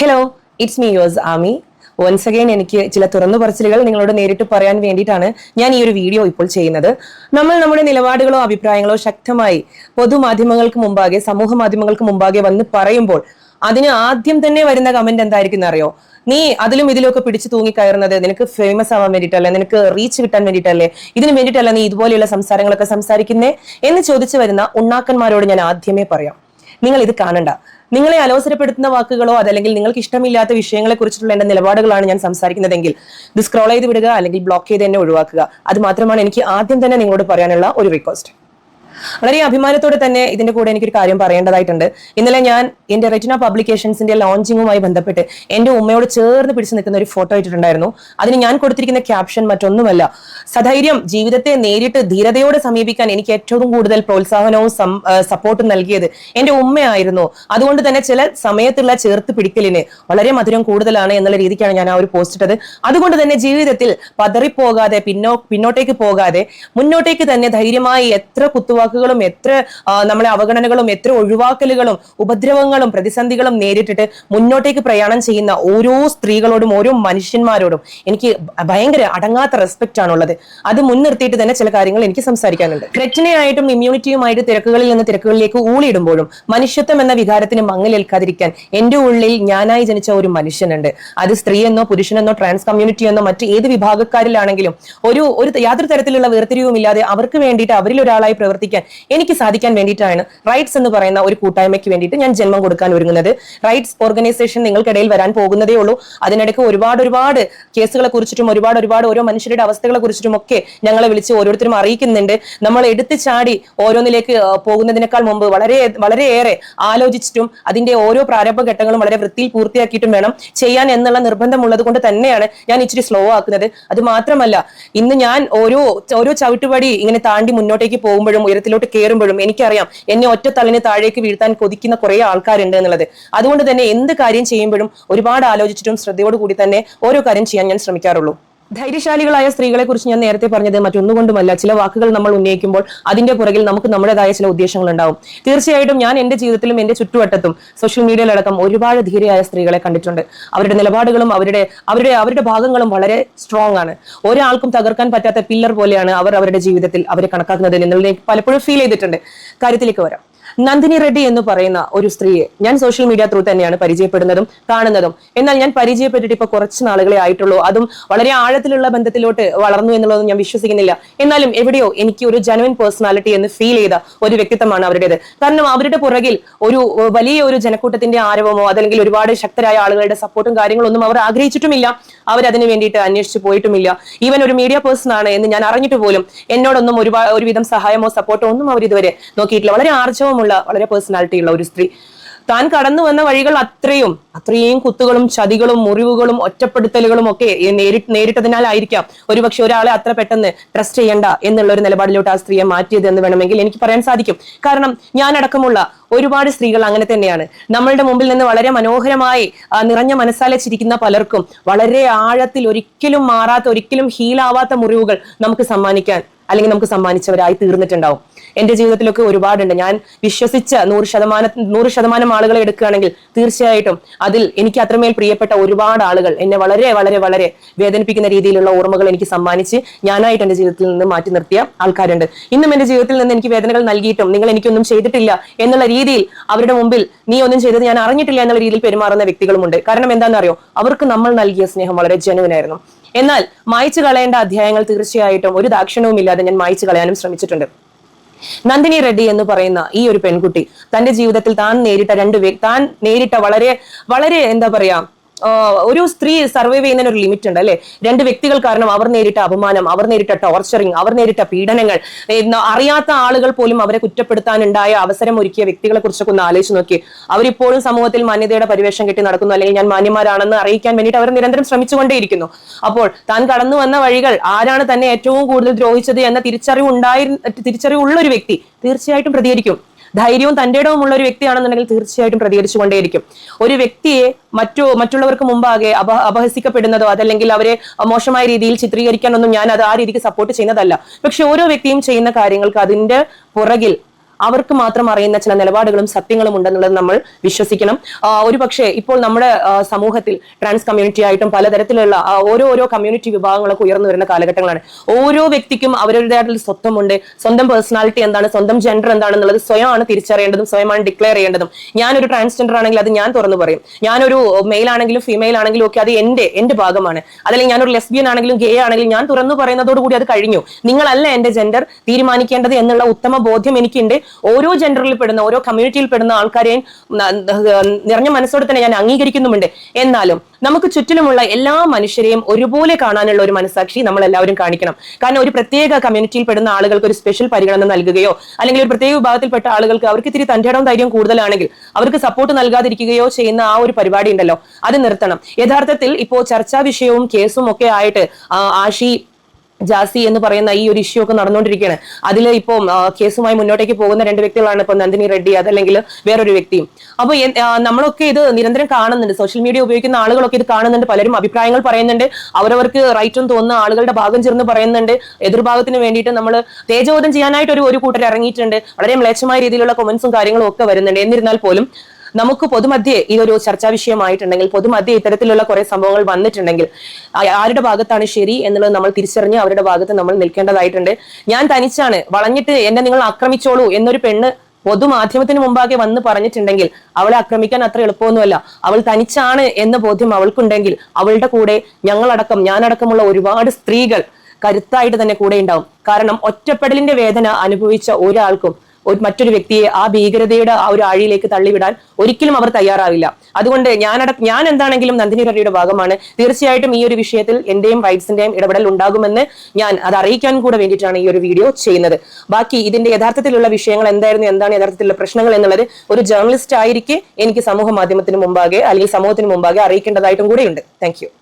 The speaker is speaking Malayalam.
Hello it's me yours Ami once again എനിക്ക് ചില തുറന്നു പറച്ചിലുകൾ നിങ്ങളോട് നേരിട്ട് പറയാൻ വേണ്ടിയിട്ടാണ് ഞാൻ ഈ ഒരു വീഡിയോ ഇപ്പോൾ ചെയ്യുന്നത്. നമ്മൾ നമ്മുടെ നിലപാടുകളോ അഭിപ്രായങ്ങളോ ശക്തമായി പൊതുമാധ്യമങ്ങൾക്ക് മുമ്പാകെ സമൂഹ മാധ്യമങ്ങൾക്ക് മുമ്പാകെ വന്ന് പറയുമ്പോൾ അതിന് ആദ്യം തന്നെ വരുന്ന കമന്റ് എന്തായിരിക്കും അറിയോ? നീ അതിലും ഇതിലുമൊക്കെ പിടിച്ചു തൂങ്ങി കയറുന്നത് നിനക്ക് ഫേമസ് ആവാൻ വേണ്ടിയിട്ടല്ലേ? നിനക്ക് റീച്ച് കിട്ടാൻ വേണ്ടിയിട്ടല്ലേ? ഇതിന് വേണ്ടിയിട്ടല്ല നീ ഇതുപോലെയുള്ള സംസാരങ്ങളൊക്കെ സംസാരിക്കുന്നേ? എന്ന് ചോദിച്ചു വരുന്ന ഉണ്ണാക്കന്മാരോട് ഞാൻ ആദ്യമേ പറയാം. നിങ്ങൾ ഇത് കാണണ്ട. നിങ്ങളെ അലോസരപ്പെടുത്തുന്ന വാക്കുകളോ അതല്ലെങ്കിൽ നിങ്ങൾക്ക് ഇഷ്ടമില്ലാത്ത വിഷയങ്ങളെ കുറിച്ചിട്ടുള്ള എന്റെ നിലപാടുകളാണ് ഞാൻ സംസാരിക്കുന്നതെങ്കിൽ ഇത് സ്ക്രോൾ ചെയ്ത് വിടുക അല്ലെങ്കിൽ ബ്ലോക്ക് ചെയ്ത് തന്നെ ഒഴിവാക്കുക. അത് മാത്രമാണ് എനിക്ക് ആദ്യം തന്നെ നിങ്ങളോട് പറയാനുള്ള ഒരു റിക്വസ്റ്റ് വളരെ അഭിമാനത്തോടെ തന്നെ ഇതിന്റെ കൂടെ എനിക്കൊരു കാര്യം പറയേണ്ടതായിട്ടുണ്ട്. ഇന്നലെ ഞാൻ എന്റെ റെറ്റിന പബ്ലിക്കേഷൻസിന്റെ ലോഞ്ചിങ്ങുമായി ബന്ധപ്പെട്ട് എന്റെ ഉമ്മയോട് ചേർന്ന് പിടിച്ചു നിൽക്കുന്ന ഒരു ഫോട്ടോ ഇട്ടിട്ടുണ്ടായിരുന്നു. അതിന് ഞാൻ കൊടുത്തിരിക്കുന്ന ക്യാപ്ഷൻ മറ്റൊന്നുമല്ല. സധൈര്യം ജീവിതത്തെ നേരിട്ട് ധീരതയോടെ സമീപിക്കാൻ എനിക്ക് ഏറ്റവും കൂടുതൽ പ്രോത്സാഹനവും സപ്പോർട്ടും നൽകിയത് എന്റെ ഉമ്മയായിരുന്നു. അതുകൊണ്ട് തന്നെ ചില സമയത്തുള്ള ചേർത്ത് പിടിക്കലിന് വളരെ മധുരം കൂടുതലാണ് എന്നുള്ള രീതിക്കാണ് ഞാൻ ആ ഒരു പോസ്റ്റ് ഇട്ടത്. അതുകൊണ്ട് തന്നെ ജീവിതത്തിൽ പതറിപ്പോകാതെ പിന്നോ പിന്നോട്ടേക്ക് പോകാതെ മുന്നോട്ടേക്ക് തന്നെ ധൈര്യമായി എത്ര കുത്തുവാക്കുകളും എത്ര നമ്മളെ അവഗണനകളും എത്ര ഒഴിവാക്കലുകളും ഉപദ്രവങ്ങളും പ്രതിസന്ധികളും നേരിട്ടിട്ട് മുന്നോട്ടേക്ക് പ്രയാണം ചെയ്യുന്ന ഓരോ സ്ത്രീകളോടും ഓരോ മനുഷ്യന്മാരോടും എനിക്ക് ഭയങ്കര അടങ്ങാത്ത റെസ്പെക്റ്റ് ആണുള്ളത്. അത് മുൻനിർത്തിയിട്ട് തന്നെ ചില കാര്യങ്ങൾ എനിക്ക് സംസാരിക്കാനുണ്ട്. ക്രെറ്റിനെയായിട്ടും ഇമ്മ്യൂണിറ്റിയുമായിട്ട് തിരക്കുകളിൽ നിന്ന് തിരക്കുകളിലേക്ക് ഊളിയിടുമ്പോഴും മനുഷ്യത്വം എന്ന വികാരത്തിന് മങ്ങലേൽക്കാതിരിക്കാൻ എന്റെ ഉള്ളിൽ ഞാനായി ജനിച്ച ഒരു മനുഷ്യനുണ്ട്. അത് സ്ത്രീയെന്നോ പുരുഷനെന്നോ ട്രാൻസ് കമ്മ്യൂണിറ്റി എന്നോ മറ്റ് ഏത് വിഭാഗക്കാരിലാണെങ്കിലും ഒരു ഒരു യാതൊരു തരത്തിലുള്ള വേർതിരിവുമില്ലാതെ അവർക്ക് വേണ്ടിയിട്ട് അവരിൽ ഒരാളായി പ്രവർത്തിക്കാൻ എനിക്ക് സാധിക്കാൻ വേണ്ടിയിട്ടാണ് റൈറ്റ്സ് എന്ന് പറയുന്ന ഒരു കൂട്ടായ്മയ്ക്ക് വേണ്ടിയിട്ട് ഞാൻ ജന്മം കൊടുക്കാൻ ഒരുങ്ങുന്നത്. റൈറ്റ്സ് ഓർഗനൈസേഷൻ നിങ്ങൾക്കിടയിൽ വരാൻ പോകുന്നതേ ഉള്ളൂ. അതിനിടയ്ക്ക് ഒരുപാട് ഒരുപാട് കേസുകളെ കുറിച്ചിട്ടും ഒരുപാട് ഒരുപാട് ഓരോ മനുഷ്യരുടെ അവസ്ഥകളെ കുറിച്ചിട്ടും ഒക്കെ ഞങ്ങളെ വിളിച്ച് ഓരോരുത്തരും അറിയിക്കുന്നുണ്ട്. നമ്മൾ എടുത്തു ചാടി ഓരോന്നിലേക്ക് പോകുന്നതിനേക്കാൾ മുമ്പ് വളരെ വളരെയേറെ ആലോചിച്ചിട്ടും അതിന്റെ ഓരോ പ്രാരംഭ ഘട്ടങ്ങളും വളരെ വൃത്തിയിൽ പൂർത്തിയാക്കിയിട്ടും വേണം ചെയ്യാൻ എന്നുള്ള നിർബന്ധമുള്ളത് കൊണ്ട് തന്നെയാണ് ഞാൻ ഇച്ചിരി സ്ലോ ആക്കുന്നത്. അത് മാത്രമല്ല ഇന്ന് ഞാൻ ഓരോ ഓരോ ചവിട്ടുപടി ഇങ്ങനെ താണ്ടി മുന്നോട്ടേക്ക് പോകുമ്പോഴും ഉയരത്തിലോട്ട് കയറുമ്പോഴും എനിക്കറിയാം എന്നെ ഒറ്റ തള്ളിന് താഴേക്ക് വീഴ്ത്താൻ കൊതിക്കുന്ന കുറെ ആൾക്കാരുണ്ട് എന്നുള്ളത്. അതുകൊണ്ട് തന്നെ എന്ത് കാര്യം ചെയ്യുമ്പോഴും ഒരുപാട് ആലോചിച്ചിട്ടും ശ്രദ്ധയോടുകൂടി തന്നെ ഓരോ കാര്യം ചെയ്യാൻ ഞാൻ ശ്രമിക്കാറുള്ളൂ. ധൈര്യശാലികളായ സ്ത്രീകളെ കുറിച്ച് ഞാൻ നേരത്തെ പറഞ്ഞത് മറ്റൊന്നുകൊണ്ടുമല്ല. ചില വാക്കുകൾ നമ്മൾ ഉന്നയിക്കുമ്പോൾ അതിന്റെ പുറകിൽ നമുക്ക് നമ്മുടേതായ ചില ഉദ്ദേശങ്ങൾ ഉണ്ടാവും. തീർച്ചയായിട്ടും ഞാൻ എന്റെ ജീവിതത്തിലും എന്റെ ചുറ്റുവട്ടത്തും സോഷ്യൽ മീഡിയയിലടക്കം ഒരുപാട് ധീരയായ സ്ത്രീകളെ കണ്ടിട്ടുണ്ട്. അവരുടെ നിലപാടുകളും അവരുടെ അവരുടെ അവരുടെ ഭാഗങ്ങളും വളരെ സ്ട്രോങ് ആണ്. ഒരാൾക്കും തകർക്കാൻ പറ്റാത്ത പില്ലർ പോലെയാണ് അവർ അവരുടെ ജീവിതത്തിൽ അവരെ കണക്കാക്കുന്നത്. എന്നുള്ളത് പലപ്പോഴും ഫീൽ ചെയ്തിട്ടുണ്ട്. കാര്യത്തിലേക്ക് വരാം. നന്ദിനി റെഡ്ഡി എന്ന് പറയുന്ന ഒരു സ്ത്രീയെ ഞാൻ സോഷ്യൽ മീഡിയ ത്രൂ തന്നെയാണ് പരിചയപ്പെടുന്നതും കാണുന്നതും. എന്നാൽ ഞാൻ പരിചയപ്പെട്ടിട്ട് ഇപ്പൊ കുറച്ച് നാളുകളെ ആയിട്ടുള്ളൂ. അതും വളരെ ആഴത്തിലുള്ള ബന്ധത്തിലോട്ട് വളർന്നു എന്നുള്ളത് ഞാൻ വിശ്വസിക്കുന്നില്ല. എന്നാലും എവിടെയോ എനിക്ക് ഒരു ജനുവൻ പേഴ്സണാലിറ്റി എന്ന് ഫീൽ ചെയ്ത ഒരു വ്യക്തിത്വമാണ് അവരുടേത്. കാരണം അവരുടെ പുറകിൽ ഒരു വലിയ ഒരു ജനക്കൂട്ടത്തിന്റെ ആരവമോ അതല്ലെങ്കിൽ ഒരുപാട് ശക്തരായ ആളുകളുടെ സപ്പോർട്ടും കാര്യങ്ങളൊന്നും അവർ ആഗ്രഹിച്ചിട്ടുമില്ല. അവർ അതിനു വേണ്ടിയിട്ട് അന്വേഷിച്ചു പോയിട്ടുമില്ല. ഈവൻ ഒരു മീഡിയ പേഴ്സൺ ആണ് എന്ന് ഞാൻ അറിഞ്ഞിട്ട് പോലും എന്നോടൊന്നും ഒരുപാട് ഒരുവിധം സഹായമോ സപ്പോർട്ടോ ഒന്നും അവർ ഇതുവരെ നോക്കിയിട്ടില്ല. വളരെ ആർജവമുള്ള വളരെ പേഴ്സണാലിറ്റി ഉള്ള ഒരു സ്ത്രീ. താൻ കടന്നു വന്ന വഴികൾ അത്രയും അത്രയും കുത്തുകളും ചതികളും മുറിവുകളും ഒറ്റപ്പെടുത്തലുകളും ഒക്കെ നേരിട്ട് നേരിട്ടതിനാലായിരിക്കാം ഒരുപക്ഷെ ഒരാളെ അത്ര പെട്ടെന്ന് ട്രസ്റ്റ് ചെയ്യണ്ട എന്നുള്ള ഒരു നിലപാടിലോട്ട് ആ സ്ത്രീയെ മാറ്റിയത് എന്ന് വേണമെങ്കിൽ എനിക്ക് പറയാൻ സാധിക്കും. കാരണം ഞാനടക്കമുള്ള ഒരുപാട് സ്ത്രീകൾ അങ്ങനെ തന്നെയാണ്. നമ്മളുടെ മുമ്പിൽ നിന്ന് വളരെ മനോഹരമായി നിറഞ്ഞ മനസ്സാലെ ചിരിക്കുന്ന പലർക്കും വളരെ ആഴത്തിൽ ഒരിക്കലും മാറാത്ത ഒരിക്കലും ഹീലാവാത്ത മുറിവുകൾ നമുക്ക് സമ്മാനിക്കാൻ അല്ലെങ്കിൽ നമുക്ക് സമ്മാനിച്ചവരായി തീർന്നിട്ടുണ്ടാവും. എന്റെ ജീവിതത്തിലൊക്കെ ഒരുപാടുണ്ട്. ഞാൻ വിശ്വസിച്ച നൂറ് ശതമാനം നൂറ് ശതമാനം ആളുകളെ എടുക്കുകയാണെങ്കിൽ തീർച്ചയായിട്ടും അതിൽ എനിക്ക് അത്രമേൽ പ്രിയപ്പെട്ട ഒരുപാട് ആളുകൾ എന്നെ വളരെ വളരെ വളരെ വേദനിപ്പിക്കുന്ന രീതിയിലുള്ള ഓർമ്മകൾ എനിക്ക് സമ്മാനിച്ച് ഞാനായിട്ട് എന്റെ ജീവിതത്തിൽ നിന്ന് മാറ്റി നിർത്തിയ ആൾക്കാരുണ്ട്. ഇന്നും എന്റെ ജീവിതത്തിൽ നിന്ന് എനിക്ക് വേദനകൾ നൽകിയിട്ടും നിങ്ങൾ എനിക്കൊന്നും ചെയ്തിട്ടില്ല എന്നുള്ള രീതിയിൽ അവരുടെ മുമ്പിൽ നീ ഒന്നും ചെയ്തത് ഞാൻ അറിഞ്ഞിട്ടില്ല എന്നുള്ള രീതിയിൽ പെരുമാറുന്ന വ്യക്തികളുമുണ്ട്. കാരണം എന്താണെന്നറിയോ? അവർക്ക് നമ്മൾ നൽകിയ സ്നേഹം വളരെ ജനുവനായിരുന്നു. എന്നാൽ മായ്ച്ചു കളയേണ്ട അധ്യായങ്ങൾ തീർച്ചയായിട്ടും ഒരു ദാക്ഷിണവും ഇല്ലാതെ ഞാൻ മായ്ച്ചു കളയാനും ശ്രമിച്ചിട്ടുണ്ട്. നന്ദിനി റെഡ്ഡി എന്ന് പറയുന്ന ഈ ഒരു പെൺകുട്ടി തന്റെ ജീവിതത്തിൽ താൻ നേരിട്ട രണ്ട് താൻ നേരിട്ട വളരെ വളരെ എന്താ പറയാ ഒരു സ്ത്രീ സർവൈവ് ചെയ്യുന്നതിന് ഒരു ലിമിറ്റ് ഉണ്ട് അല്ലെ? രണ്ട് വ്യക്തികൾ കാരണം അവർ നേരിട്ട അപമാനം അവർ നേരിട്ട ടോർച്ചറിങ് അവർ നേരിട്ട പീഡനങ്ങൾ അറിയാത്ത ആളുകൾ പോലും അവരെ കുറ്റപ്പെടുത്താനുണ്ടായ അവസരം ഒരുക്കിയ വ്യക്തികളെ കുറിച്ചൊക്കെ ഒന്ന് ആലോചിച്ച് നോക്കി. അവരിപ്പോഴും സമൂഹത്തിൽ മാന്യതയുടെ പരിവേഷം കെട്ടി നടക്കുന്നു. അല്ലെങ്കിൽ ഞാൻ മാന്യമാരാണെന്ന് അറിയിക്കാൻ വേണ്ടിയിട്ട് അവർ നിരന്തരം ശ്രമിച്ചുകൊണ്ടേയിരിക്കുന്നു. അപ്പോൾ താൻ കടന്നു വന്ന വഴികൾ ആരാണ് തന്നെ ഏറ്റവും കൂടുതൽ ദ്രോഹിച്ചത് എന്ന തിരിച്ചറിവ് ഉണ്ടായി തിരിച്ചറിവുള്ള ഒരു വ്യക്തി തീർച്ചയായിട്ടും പ്രതികരിക്കും. ധൈര്യവും തന്റെ ഇടവുമുള്ള ഒരു വ്യക്തിയാണെന്നുണ്ടെങ്കിൽ തീർച്ചയായിട്ടും പ്രതികരിച്ചുകൊണ്ടേയിരിക്കും. ഒരു വ്യക്തിയെ മറ്റു മറ്റുള്ളവർക്ക് മുമ്പാകെ അപ അപഹസിക്കപ്പെടുന്നതോ അതല്ലെങ്കിൽ അവരെ മോശമായ രീതിയിൽ ചിത്രീകരിക്കാനൊന്നും ഞാൻ അത് ആ രീതിക്ക് സപ്പോർട്ട് ചെയ്യുന്നതല്ല. പക്ഷെ ഓരോ വ്യക്തിയും ചെയ്യുന്ന കാര്യങ്ങൾക്ക് അതിന്റെ പുറകിൽ അവർക്ക് മാത്രം അറിയുന്ന ചില നിലപാടുകളും സത്യങ്ങളും ഉണ്ടെന്നുള്ളത് നമ്മൾ വിശ്വസിക്കണം. ഒരു പക്ഷേ ഇപ്പോൾ നമ്മുടെ സമൂഹത്തിൽ ട്രാൻസ് കമ്മ്യൂണിറ്റി ആയിട്ടും പലതരത്തിലുള്ള ഓരോ ഓരോ കമ്മ്യൂണിറ്റി വിഭാഗങ്ങളൊക്കെ ഉയർന്നു വരുന്ന കാലഘട്ടങ്ങളാണ്. ഓരോ വ്യക്തിക്കും അവരുടേതായിട്ടുള്ള സ്വത്വമുണ്ട്. സ്വന്തം പേഴ്സണാലിറ്റി എന്താണ് സ്വന്തം ജെൻഡർ എന്താണെന്നുള്ളത് സ്വയമാണ് തിരിച്ചറിയേണ്ടതും സ്വയമാണ് ഡിക്ലെയർ ചെയ്യേണ്ടതും. ഞാനൊരു ട്രാൻസ്ജെൻഡർ ആണെങ്കിൽ അത് ഞാൻ തുറന്നു പറയും. ഞാനൊരു മെയിൽ ആണെങ്കിലും ഫീമെയിൽ ആണെങ്കിലും ഒക്കെ അത് എന്റെ എന്റെ ഭാഗമാണ്. അതല്ലെങ്കിൽ ഞാനൊരു ലെസ്ബിയൻ ആണെങ്കിലും ഗേ ആണെങ്കിലും ഞാൻ തുറന്നു പറയുന്നതോടുകൂടി അത് കഴിഞ്ഞു. നിങ്ങളല്ല എന്റെ ജെൻഡർ തീരുമാനിക്കേണ്ടത് എന്നുള്ള ഉത്തമ ബോധ്യം എനിക്കുണ്ട്. ഓരോ ജെൻഡറിൽ പെടുന്ന ഓരോ കമ്മ്യൂണിറ്റിയിൽ പെടുന്ന ആൾക്കാരെയും നിറഞ്ഞ മനസ്സോടെ തന്നെ ഞാൻ അംഗീകരിക്കുന്നുമുണ്ട്. എന്നാലും നമുക്ക് ചുറ്റിലുമുള്ള എല്ലാ മനുഷ്യരെയും ഒരുപോലെ കാണാനുള്ള ഒരു മനസാക്ഷി നമ്മൾ എല്ലാവരും കാണിക്കണം. കാരണം ഒരു പ്രത്യേക കമ്മ്യൂണിറ്റിയിൽ പെടുന്ന ആളുകൾക്ക് ഒരു സ്പെഷ്യൽ പരിഗണന നൽകുകയോ അല്ലെങ്കിൽ ഒരു പ്രത്യേക വിഭാഗത്തിൽപ്പെട്ട ആളുകൾക്ക് അവർക്ക് ഇത്തിരി തന്റെ ധൈര്യം കൂടുതലാണെങ്കിൽ അവർക്ക് സപ്പോർട്ട് നൽകാതിരിക്കുകയോ ചെയ്യുന്ന ആ ഒരു പരിപാടി ഉണ്ടല്ലോ അത് നിർത്തണം. യഥാർത്ഥത്തിൽ ഇപ്പോൾ ചർച്ചാ വിഷയവും കേസും ഒക്കെ ആയിട്ട് ആഷി ജാസി എന്ന് പറയുന്ന ഈ ഒരു ഇഷ്യൂ ഒക്കെ നടന്നുകൊണ്ടിരിക്കുകയാണ്. അതിൽ ഇപ്പോൾ കേസുമായി മുന്നോട്ടേക്ക് പോകുന്ന രണ്ട് വ്യക്തികളാണ് ഇപ്പൊ നന്ദിനി റെഡ്ഡി അതല്ലെങ്കിൽ വേറൊരു വ്യക്തിയും. അപ്പൊ എ- നമ്മളൊക്കെ ഇത് നിരന്തരം കാണുന്നുണ്ട്. സോഷ്യൽ മീഡിയ ഉപയോഗിക്കുന്ന ആളുകളൊക്കെ ഇത് കാണുന്നുണ്ട്. പലരും അഭിപ്രായങ്ങൾ പറയുന്നുണ്ട്. അവരവർക്ക് റൈറ്റും തോന്നുന്ന ആളുകളുടെ ഭാഗം ചേർന്ന് പറയുന്നുണ്ട്. എതിർഭാഗത്തിന് വേണ്ടിയിട്ട് നമ്മൾ തേജോധം ചെയ്യാനായിട്ട് ഒരു ഒരു കൂട്ടർ ഇറങ്ങിയിട്ടുണ്ട്. വളരെ മ്ലേച്ഛമായ രീതിയിലുള്ള കൊമന്റ്സും കാര്യങ്ങളും ഒക്കെ വരുന്നുണ്ട്. എന്നിരുന്നാൽ പോലും നമുക്ക് പൊതുമധ്യേ ഇതൊരു ചർച്ചാ വിഷയമായിട്ടുണ്ടെങ്കിൽ പൊതുമധ്യേ ഇത്തരത്തിലുള്ള കുറെ സംഭവങ്ങൾ വന്നിട്ടുണ്ടെങ്കിൽ ആരുടെ ഭാഗത്താണ് ശരി എന്നുള്ളത് നമ്മൾ തിരിച്ചറിഞ്ഞ് അവരുടെ ഭാഗത്ത് നമ്മൾ നിൽക്കേണ്ടതായിട്ടുണ്ട്. ഞാൻ തനിച്ചാണ് വളഞ്ഞിട്ട് എന്നെ നിങ്ങൾ ആക്രമിച്ചോളൂ എന്നൊരു പെണ്ണ് പൊതുമാധ്യമത്തിന് മുമ്പാകെ വന്ന് പറഞ്ഞിട്ടുണ്ടെങ്കിൽ അവളെ ആക്രമിക്കാൻ അത്ര എളുപ്പമൊന്നുമല്ല. അവൾ തനിച്ചാണ് എന്ന ബോധ്യം അവൾക്കുണ്ടെങ്കിൽ അവളുടെ കൂടെ ഞങ്ങളടക്കം ഞാനടക്കമുള്ള ഒരുപാട് സ്ത്രീകൾ കരുത്തായിട്ട് തന്നെ കൂടെ ഉണ്ടാവും. കാരണം ഒറ്റപ്പെടലിന്റെ വേദന അനുഭവിച്ച ഒരാൾക്കും ഒരു മറ്റൊരു വ്യക്തിയെ ആ ഭീകരതയുടെ ആ ഒരു ആഴിയിലേക്ക് തള്ളിവിടാൻ ഒരിക്കലും അവർ തയ്യാറാവില്ല. അതുകൊണ്ട് ഞാനട ഞാൻ എന്താണെങ്കിലും നന്ദിനി റെഡ്ഡിയുടെ ഭാഗമാണ്. തീർച്ചയായിട്ടും ഈ ഒരു വിഷയത്തിൽ എന്റെയും റൈറ്റ്സിന്റെയും ഇടപെടൽ ഉണ്ടാകുമെന്ന് ഞാൻ അത് അറിയിക്കാൻ കൂടെ വേണ്ടിയിട്ടാണ് ഈ ഒരു വീഡിയോ ചെയ്യുന്നത്. ബാക്കി ഇതിന്റെ യഥാർത്ഥത്തിലുള്ള വിഷയങ്ങൾ എന്തായിരുന്നു എന്താണ് യഥാർത്ഥത്തിലുള്ള പ്രശ്നങ്ങൾ എന്നുള്ളത് ഒരു ജേർണലിസ്റ്റ് ആയിരിക്കെ എനിക്ക് സമൂഹ മാധ്യമത്തിന് മുമ്പാകെ അല്ലെങ്കിൽ സമൂഹത്തിന് മുമ്പാകെ അറിയിക്കേണ്ടതായിട്ടും കൂടെയുണ്ട്. താങ്ക്